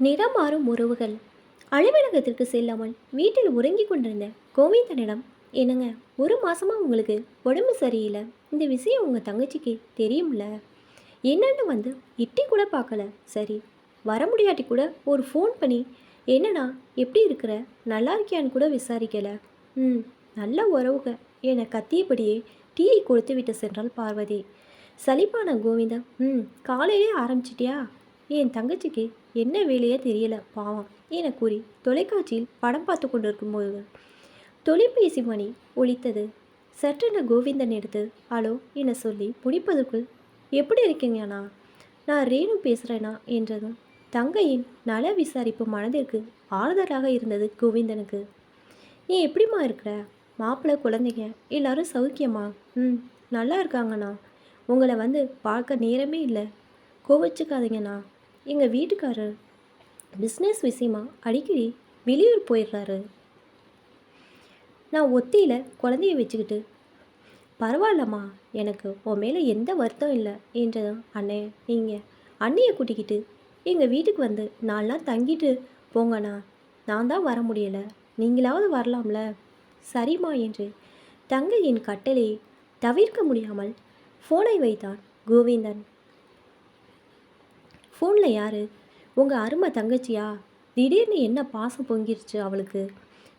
நிறமாறும் உறவுகள். அலுவலகத்திற்கு செல்லாமல் வீட்டில் உறங்கிக் கொண்டிருந்த கோவிந்தனிடம் என்னங்க ஒரு மாதமாக உங்களுக்கு உடம்பு சரியில்லை. இந்த விஷயம் உங்கள் தங்கச்சிக்கு தெரியும்ல? என்னென்னு வந்து இட்டி கூட பார்க்கல. சரி வர முடியாட்டி கூட ஒரு ஃபோன் பண்ணி என்னண்ணா எப்படி இருக்கிற? நல்லா இருக்கியான்னு கூட விசாரிக்கலை. ம் நல்ல உறவுக. என கத்தியபடியே டீயை கொடுத்து விட்டு சென்றாள் பார்வதி. சலிப்பான கோவிந்தம் ம் காலையிலே ஆரம்பிச்சிட்டியா? என் தங்கச்சிக்கு என்ன வேலையோ தெரியல பாவம் என கூறி தொலைக்காட்சியில் படம் பார்த்து கொண்டிருக்கும்போது தொலைபேசி மணி ஒழித்தது சற்றென கோவிந்தன் எடுத்து ஹலோ என சொல்லி முடிப்பதற்குள் எப்படி இருக்கீங்கண்ணா நான் ரேணு பேசுகிறேண்ணா என்றதும் தங்கையின் நல விசாரிப்பு மனதிற்கு ஆறுதலாக இருந்தது கோவிந்தனுக்கு. நீ எப்படிம்மா இருக்கிற? மாப்பிள்ளை குழந்தைங்க எல்லாரும் சௌக்கியமா? ம் நல்லா இருக்காங்கண்ணா. உங்களை வந்து பார்க்க நேரமே இல்லை. கோவிச்சுக்காதீங்கண்ணா. எங்கள் வீட்டுக்காரர் பிஸ்னஸ் விஷயமா அடிக்கடி வெளியூர் போயிடுறாரு. நான் ஒத்தியில் குழந்தைய வச்சுக்கிட்டு பரவாயில்லம்மா எனக்கு உன் மேலே எந்த வருத்தம் இல்லை என்றதும் அண்ணே நீங்கள் அண்ணையை கூட்டிக்கிட்டு எங்கள் வீட்டுக்கு வந்து நாலாம் தங்கிட்டு போங்கண்ணா நான் தான் வர முடியலை நீங்களாவது வரலாம்ல. சரிம்மா என்று தங்கையின் கட்டளையை தவிர்க்க முடியாமல் ஃபோனை வைத்தான் கோவிந்தன். ஃபோனில் யார்? உங்கள் அருமை தங்கச்சியா? திடீர்னு என்ன பாசம் பொங்கிருச்சு அவளுக்கு?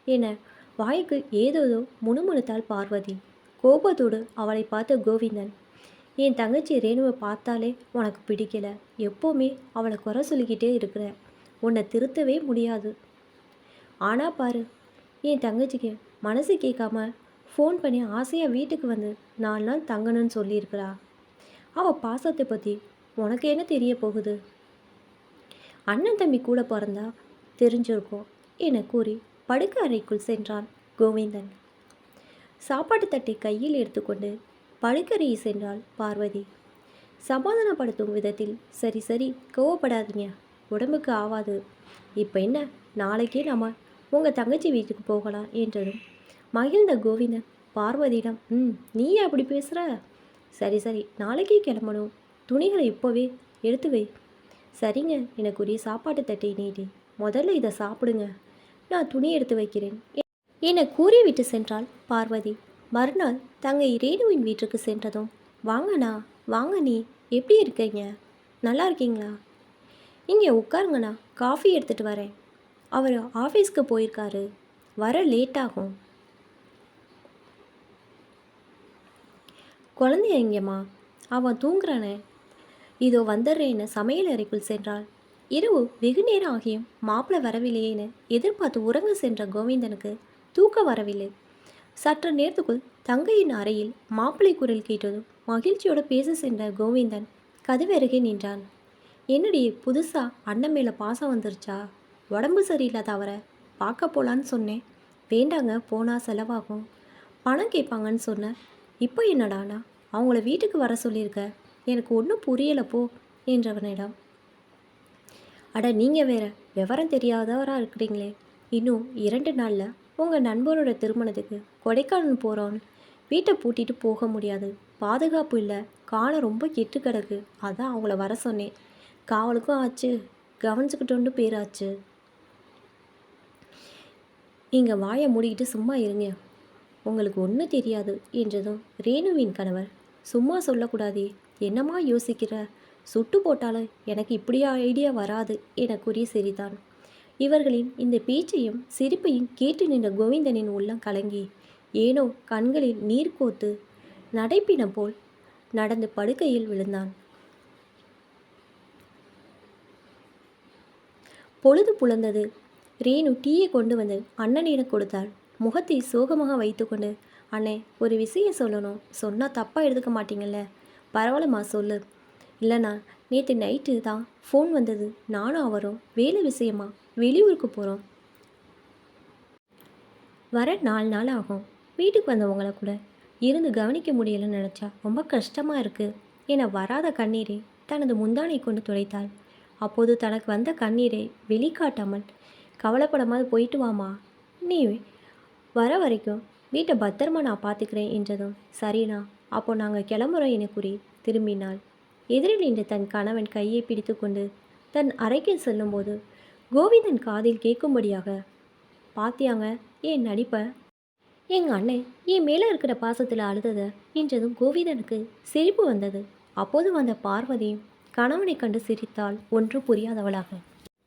என வாய்க்கு ஏதோதோ முணுமுணுத்தாள் பார்வதி. கோபத்தோடு அவளை பார்த்த கோவிந்தன் என் தங்கச்சி ரேணுவை பார்த்தாலே உனக்கு பிடிக்கல. எப்போவுமே அவளை குறை சொல்லிக்கிட்டே இருக்கிற. உன்னை திருத்தவே முடியாது. ஆனால் பாரு என் தங்கச்சிக்கு மனசு கேட்காம ஃபோன் பண்ணி ஆசையாக வீட்டுக்கு வந்து நாலு நாள் தங்கணும்னு சொல்லியிருக்கிறா. அவள் பாசத்தை பற்றி உனக்கு என்ன தெரிய போகுது? அண்ணன் தம்பி கூட பிறந்தா தெரிஞ்சிருக்கும் என கூறி படுக்க அறைக்குள் சென்றான் கோவிந்தன். சாப்பாட்டு தட்டை கையில் எடுத்துக்கொண்டு படுக்கறையை சென்றாள் பார்வதி. சமாதானப்படுத்தும் விதத்தில் சரி சரி கோவப்படாதீங்க உடம்புக்கு ஆவாது. இப்போ என்ன நாளைக்கே நம்ம உங்கள் தங்கச்சி வீட்டுக்கு போகலாம் என்றதும் மகிழ்ந்த கோவிந்தன் பார்வதியிடம் ம் நீ அப்படி பேசுகிற சரி சரி நாளைக்கே கிளம்பணும் துணிகளை இப்போவே எடுத்து வை. சரிங்க எனக்குரிய சாப்பாட்டு தட்டை நீட்டி முதல்ல இதை சாப்பிடுங்க. நான் துணி எடுத்து வைக்கிறேன். என கூறிவிட்டு சென்றாள் பார்வதி. மறுநாள் தங்கை ரேணுவின் வீட்டுக்கு சென்றதும் வாங்கண்ணா வாங்க நீ எப்படி இருக்கீங்க? நல்லா இருக்கீங்களா? இங்கே உட்காருங்கண்ணா காஃபி எடுத்துகிட்டு வரேன். அவர் ஆஃபீஸ்க்கு போயிருக்காரு. வர லேட் ஆகும் குழந்தைய எங்கேம்மா அவன் தூங்குறானே. இதோ வந்துடுறேன்னு சமையல் அறைக்குள் சென்றாள். இரவு வெகு நேரம் ஆகியும் மாப்பிள்ளை வரவில்லையேன்னு எதிர்பார்த்து உறங்க சென்ற கோவிந்தனுக்கு தூக்கம் வரவில்லை. சற்று நேரத்துக்குள் தங்கையின் அறையில் மாப்பிள்ளை குரல் கேட்டதும் மகிழ்ச்சியோடு பேச சென்ற கோவிந்தன் கதவருகே நின்றான். என்னடி புதுசா அண்ணன் மேலே பாசம் வந்துருச்சா? உடம்பு சரியில்லாத அவரை பார்க்க போலான்னு சொன்னேன். வேண்டாங்க போனால் செலவாகும். பணம் கேட்பாங்கன்னு சொன்னேன் இப்போ என்னடானா அவங்கள வீட்டுக்கு வர சொல்லியிருக்க? எனக்கு ஒன்றும் புரியலை போ என்றவனிடம். அட நீங்கள் வேற விவரம் தெரியாதவராக இருக்கிறீங்களே. இன்னும் இரண்டு நாளில் உங்கள் நண்பரோட திருமணத்துக்கு கொடைக்கானல் போகிறோம் வீட்டை பூட்டிட்டு போக முடியாது. பாதுகாப்பு இல்லை. காலம் ரொம்ப கெட்டு கிடக்கு. அதான் அவங்கள வர சொன்னேன். காவலுக்கும் ஆச்சு. கவனிச்சுக்கிட்டோண்டு பேராச்சு. நீங்கள் வாயை மூடிக்கிட்டு சும்மா இருங்க. உங்களுக்கு ஒன்றும் தெரியாது என்றதும் ரேணுவின் கணவர். சும்மா சொல்லக்கூடாதே என்னம்மா யோசிக்கிற? சுட்டு போட்டாலும் எனக்கு இப்படி ஐடியா வராது என கூறி சிரித்தான் இவர்களின் இந்த பேச்சையும் சிரிப்பையும் கேட்டு நின்ற கோவிந்தனின் உள்ளம் கலங்கி ஏனோ கண்களில் நீர் கோத்து நடைப்பினம் போல் நடந்து படுக்கையில் விழுந்தான். பொழுது புலந்தது. ரேணு டீயை கொண்டு வந்து அண்ணனிடம் கொடுத்தாள். முகத்தை சோகமாக வைத்துக்கொண்டு அண்ணே ஒரு விஷயம் சொல்லணும். சொன்னால் தப்பாக எடுத்துக்க மாட்டீங்கல்ல? பரவாயில்லம்மா சொல்லு. இல்லைண்ணா நேற்று நைட்டு தான் ஃபோன் வந்தது. நானும் அவரும் வேலை விஷயமா வெளியூருக்கு போகிறோம் வர நாலு நாள் ஆகும். வீட்டுக்கு வந்தவங்கள கூட இருந்து கவனிக்க முடியலன்னு நினச்சா ரொம்ப கஷ்டமாக இருக்குது என வராத கண்ணீரை தனது முந்தானை கொண்டு துடைத்தாள். அப்போது தனக்கு வந்த கண்ணீரை வெளிக்காட்டாமல் கவலைப்படாமல் போயிட்டு வாமா நீ வர வரைக்கும் வீட்டை பத்திரமா நான் பார்த்துக்கிறேன் என்றதும் சரிண்ணா அப்போ நாங்கள் கிளம்புறோம் என கூறி திரும்பினாள். எதிரில் நின்று தன் கணவன் கையை பிடித்துக்கொண்டு தன் அறைக்கு செல்லும்போது கோவிந்தன் காதில் கேட்கும்படியாக பாத்தியாங்க ஏன் நடிப்பை? எங்கள் அண்ணன் என் மேலே இருக்கிற பாசத்தில் அழுததை என்றதும் கோவிந்தனுக்கு சிரிப்பு வந்தது. அப்போது வந்த பார்வதியும் கணவனை கண்டு சிரித்தாள். ஒன்று புரியாதவளாக